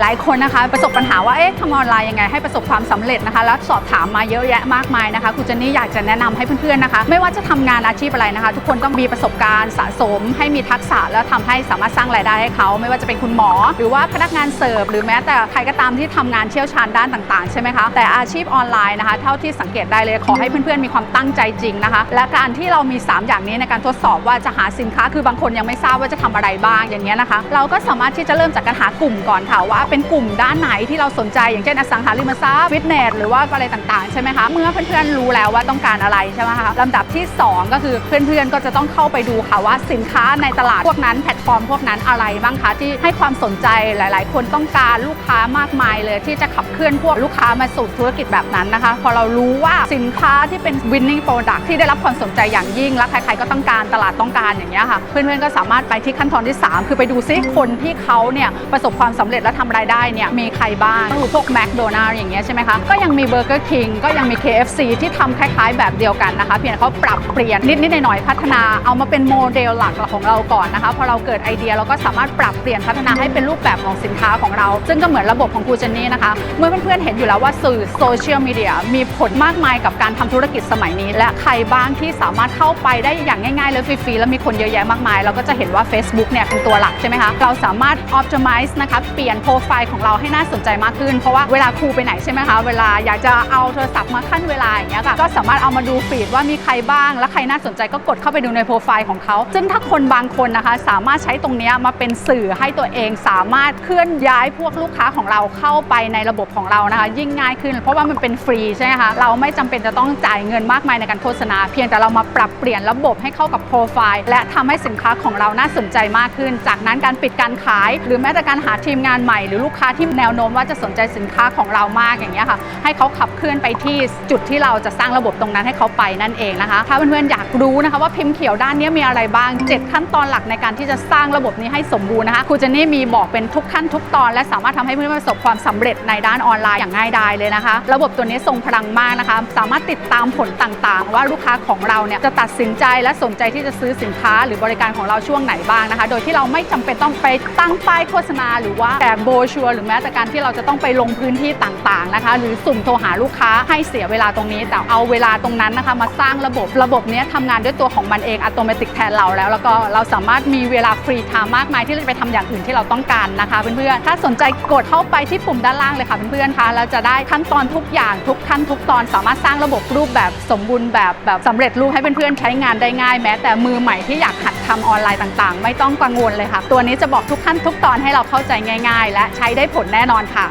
หลายคนนะคะ ประสบปัญหาว่าเอ๊ะทำออนไลน์ยังไงให้ประสบความสำเร็จนะคะ แล้วสอบถามมาเยอะแยะมากมายนะคะครูเจนนี่อยากจะแนะนำให้เพื่อนๆนะคะ ไม่ว่าจะทำงานอาชีพอะไรนะคะ ทุกคนต้องมีประสบการณ์สะสม ให้มีทักษะแล้วทำให้สามารถสร้างรายได้ให้เขา ไม่ว่าจะเป็นคุณหมอ หรือว่าพนักงานเสิร์ฟหรือแม้แต่ใครก็ตามที่ทำงานเชี่ยวชาญด้านต่างๆใช่ไหมคะแต่อาชีพออนไลน์นะคะ เท่าที่สังเกตได้เลยขอให้เพื่อนๆมีความตั้งใจจริงนะคะ และการที่เรามี 3 อย่างนี้ในการทดสอบว่าจะหาสินค้าคือบางคนยังไม่ทราบว่าจะทำอะไรบ้างอย่างเงี้ยนะคะ เราก็สามารถที่จะเริ่มจากการหากลุ่มก่อนค่ะว่าเป็นกลุ่มด้านไหนที่เราสนใจ อย่างเช่นอสังหาริมทรัพย์ฟิตเนสหรือว่าอะไรต่างๆใช่ไหมคะเมื่อเพื่อนๆรู้แล้วว่าต้องการอะไรใช่ไหมคะลำดับที่ 2 ก็คือเพื่อนๆก็จะต้องเข้าไปดูค่ะว่าสินค้าในตลาดพวกนั้นแพลตฟอร์มพวกนั้นอะไรบ้างคะที่ให้ความสนใจหลาย ๆ คนต้องการลูกค้ามากมายเลย ที่จะขับเคลื่อนพวกลูกค้ามาสู่ธุรกิจแบบนั้นนะคะ พอเรารู้ว่าสินค้าที่เป็น winning product ที่ได้รับความสนใจอย่างยิ่ง และใครๆก็ต้องการตลาดต้องการอย่างเงี้ยค่ะ เพื่อนๆก็สามารถไปที่ขั้นตอนที่ 3 คือไปดูซิคนที่เขาเนี่ยประสบความสำเร็จและทำรายได้เนี่ยมีใครบ้างก็คือพวกแมคโดนัลอย่างเงี้ยใช่ไหมคะก็ยังมีเบอร์เกอร์คิงก็ยังมี KFC ที่ทำคล้ายๆ แบบเดียวกันนะคะเพียงเขาปรับเปลี่ยนนิดๆหน่อยๆพัฒนาเอามาเป็นโมเดลหลักของเราก่อนนะคะพอเราเกิดไอเดียเราก็สามารถปรับเปลี่ยนพัฒนาให้เป็นรูปแบบของสินค้าของเรา ซึ่งก็เหมือนระบบของครูเจนนี่นะคะเมื่อเพื่อนๆเห็นอยู่แล้วว่าสื่อโซเชียลมีเดียมีผลมากมายกับการทำธุรกิจสมัยนี้ และใครบ้างที่สามารถเข้าไปได้อย่างง่ายๆเลยฟรีๆแล้วมีคนเยอะแยะมากมาย เราก็จะเห็นว่า Facebook เนี่ยเป็นตัวหลักใช่ไหมคะเราสามารถ optimize นะคะเปลี่ยนโปรไฟล์ของเราให้น่าสนใจมากขึ้น เพราะว่าเวลาครูไปไหนใช่ไหมคะ เวลาอยากจะเอาโทรศัพท์มาขั้นเวลาอย่างเงี้ยค่ะ ก็สามารถเอามาดูฟีดว่ามีใครบ้าง และใครน่าสนใจก็กดเข้าไปดูในโปรไฟล์ของเขา ซึ่งถ้าคนบางคนนะคะ สามารถใช้ตรงเนี้ยมาเป็นสื่อให้ตัวเองสามารถเคลื่อนย้ายพวกลูกค้าของเราเข้าไปในระบบของเรานะคะ ยิ่งง่ายขึ้น เพราะว่ามันเป็นฟรีใช่ไหมคะ เราไม่จำเป็นจะต้องจ่ายเงินมากมายในการโฆษณา เพียงแต่เรามาปรับเปลี่ยนระบบให้เข้ากับโปรไฟล์และทำให้สินค้าของเราน่าสนใจมากขึ้น จากนั้นการปิดการขาย หรือแม้แต่การหาทีมงานใหม่หรือลูกค้าที่แนวโน้มว่าจะสนใจสินค้าของเรามากอย่างเงี้ยค่ะให้เขาขับเคลื่อนไปที่จุดที่เราจะสร้างระบบตรงนั้นให้เขาไปนั่นเองนะคะถ้าเพื่อนๆอยากรู้นะคะว่าพิมพ์เขียวด้านนี้มีอะไรบ้าง 7 ขั้นตอนหลักในการที่จะสร้างระบบนี้ให้สมบูรณ์นะคะครูเจนนี่มีบอกเป็นทุกขั้นทุกตอน และสามารถทำให้เพื่อนๆประสบความสำเร็จในด้านออนไลน์อย่างง่ายดายเลยนะคะ ระบบตัวนี้ทรงพลังมากนะคะ สามารถติดตามผลต่างๆ ว่าลูกค้าของเราเนี่ยจะตัดสินใจและสนใจที่จะซื้อสินค้า หรือบริการของเราช่วงไหนบ้างนะคะ โดยที่เราไม่จำเป็นต้องไปตั้งป้ายโฆษณา หรือว่าแจกโบชัวร์หรือแม้แต่การที่เราจะต้องไปลงพื้นที่ต่างๆนะคะ หรือสุ่มโทรหาลูกค้าให้เสียเวลาตรงนี้ แต่เอาเวลาตรงนั้นนะคะ มาสร้างระบบระบบเนี้ยทำงานด้วยตัวของมันเองอัตโนมัติแทนเราแล้ว แล้วก็เราสามารถมีเวลาฟรีไทม์มากมายที่เราจะไปทำอย่างอื่นที่เราต้องการนะคะเพื่อนๆถ้าสนใจกดเข้าไปที่ปุ่มด้านล่างเลยค่ะเพื่อนๆคะแล้วจะได้ขั้นตอนทุกอย่างทุกขั้นทุกตอนสามารถสร้างระบบรูปแบบสมบูรณ์แบบแบบสำเร็จรูปให้เพื่อนๆใช้งานได้ง่าย แม้แต่มือใหม่ที่อยากหัดทำออนไลน์ต่างๆ ไม่ต้องกังวลเลยค่ะ ตัวนี้จะบอกทุกขั้นทุกตอนให้เราเข้าใจง่าย ๆและใช้ได้ผลแน่นอนค่ะ